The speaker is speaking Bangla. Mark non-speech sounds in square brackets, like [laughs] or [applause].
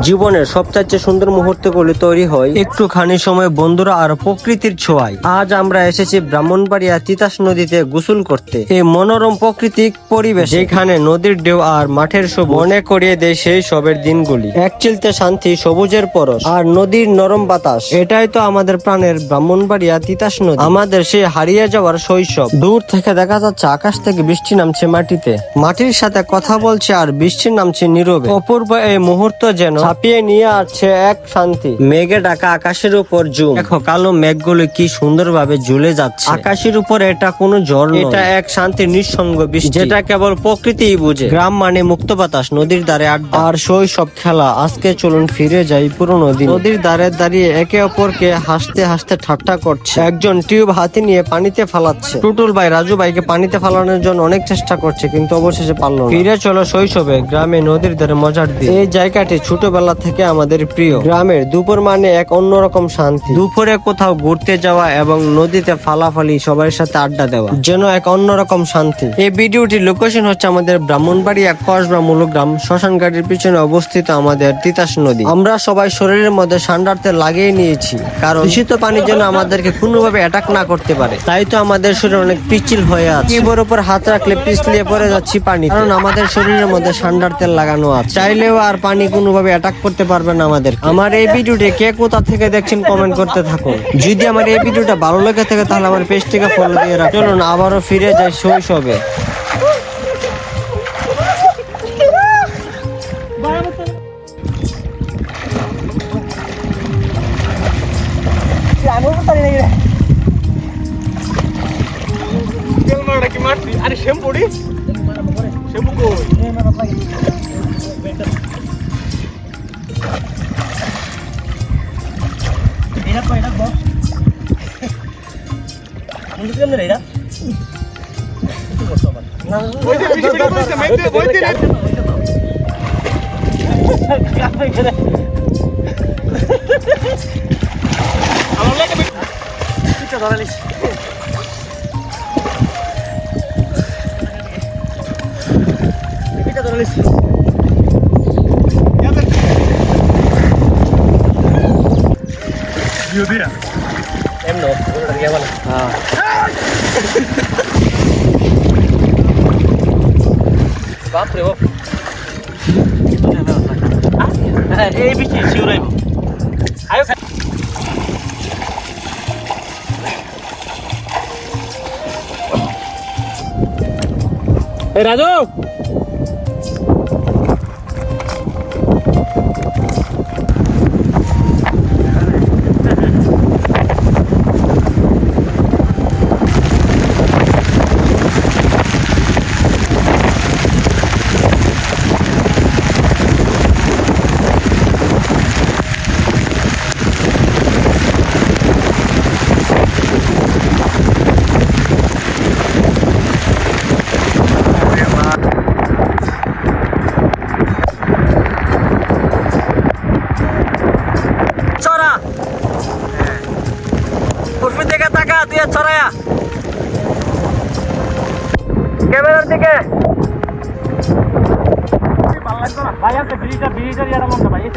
জীবনের সবচাইতে সুন্দর মুহূর্তগুলি তৈরি হয় একটুখানি সময় বন্ধুরা আর প্রকৃতির ছোঁয়ায়। আজ আমরা এসেছি ব্রাহ্মণবাড়িয়া তিতাস নদীতে গোসল করতে। এই মনোরম প্রাকৃতিক পরিবেশ। এখানে নদীর ঢেউ আর মাঠের সব মনে করিয়ে দেয় সেই সবের দিনগুলি। এক চিলতে শান্তি, সবুজের পরশ আর নদীর নরম বাতাস। এটাই তো আমাদের প্রাণের ব্রাহ্মণবাড়িয়া তিতাস নদী। আমাদের সেই হারিয়ে যাওয়ার শৈশব। দূর থেকে দেখা যাচ্ছে আকাশ থেকে বৃষ্টি নামছে মাটিতে। মাটির সাথে কথা বলছে আর বৃষ্টি নামছে নীরবে। অপূর্ব এই মুহূর্ত যেন ছাপিয়ে নিয়ে আসছে এক শান্তি। মেঘে ঢাকা আকাশের উপর জুম। দেখো কালো মেঘগুলো কি সুন্দরভাবে ঝুলে যাচ্ছে। আকাশের উপর এটা কোনো নয়। এটা এক শান্তির নিঃসঙ্গ বৃষ্টি। যেটা কেবল প্রকৃতিই বুঝে। গ্রাম মানে মুক্ত বাতাস নদীর ধারে আড্ডা। আর শৈশব খেলা। আজকে চলুন ফিরে যাই পুরোনো দিন। নদীর ধারে দাঁড়িয়ে একে অপরকে হাসতে হাসতে ঠাট্টা করছে। একজন টিউব হাতে নিয়ে পানিতে ফালাচ্ছে। টুটুল ভাই রাজু ভাইকে পানিতে ফালানোর জন্য অনেক চেষ্টা করছে কিন্তু অবশেষে পারল ফিরে চলো শৈশবে গ্রামে নদীর ধারে মজার দিন। এই জায়গাটি ছোটবেলা থেকে আমাদের প্রিয়। গ্রামের দুপুর মানে এক অন্যরকম শান্তি। দুপুরে কোথাও ঘুরতে যাওয়া এবং নদীতে ফালাফালি সবার সাথে আড্ডা দেওয়া। যেন এক অন্যরকম শান্তি। এই ভিডিওটির লোকেশন হচ্ছে আমাদের ব্রাহ্মণবাড়িয়া কসবা মূলগ্রাম শ্মশান ঘাটের পিছনে অবস্থিত আমাদের তিতাস নদী। আমরা সবাই শরীরের মধ্যে সান্ডারতে লাগিয়ে নিয়েছি কারণ দূষিত পানি যেন [laughs] আমাদেরকে কোনোভাবে অ্যাটাক না করতে পারে। তাই তো আমাদের শরীর অনেক পিচ্ছিল হয়ে আছে। কিবোর উপর হাত রাখলে পিছলিয়ে পড়ে যাচ্ছি পানি। কারণ আমাদের শরীরের মধ্যে সান্ডার তেল লাগানো আছে। চাইলেও আর পানি কোনোভাবে অ্যাটাক করতে পারবে না আমাদের আমার এই ভিডিওটি কে কোথা থেকে দেখছেন কমেন্ট করতে থাকুন। যদি আমার এই ভিডিওটা ভালো লেগে থাকে তাহলে আমার পেজটিকে ফলো দিয়ে রাখুন। চলুন আবারও ফিরে যাই শৈশবে। আরে শ্যাম্পু রে। শ্যাম্পু কই? পিছে বসে মেঘ দিয়ে বই দিয়ে আমার লাগে ধরালিস ধরালিস બાપરે બાપ એ બીજી શિવરાય આવ્યો એ રાજુ দিকে ছড়ায়া। আর ক্যামেরার দিকে। ভাই একটা ব্রিজটা ব্রিজের ইয়ারা মন ভাই এই